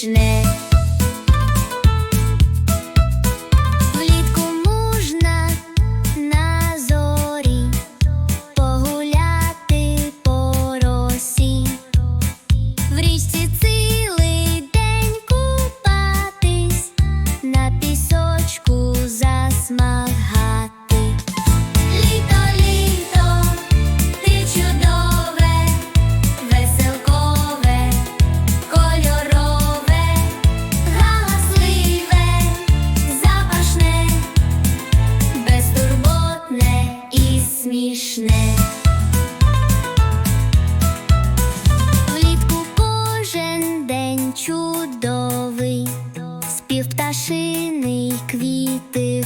смішне. Машини й квіти.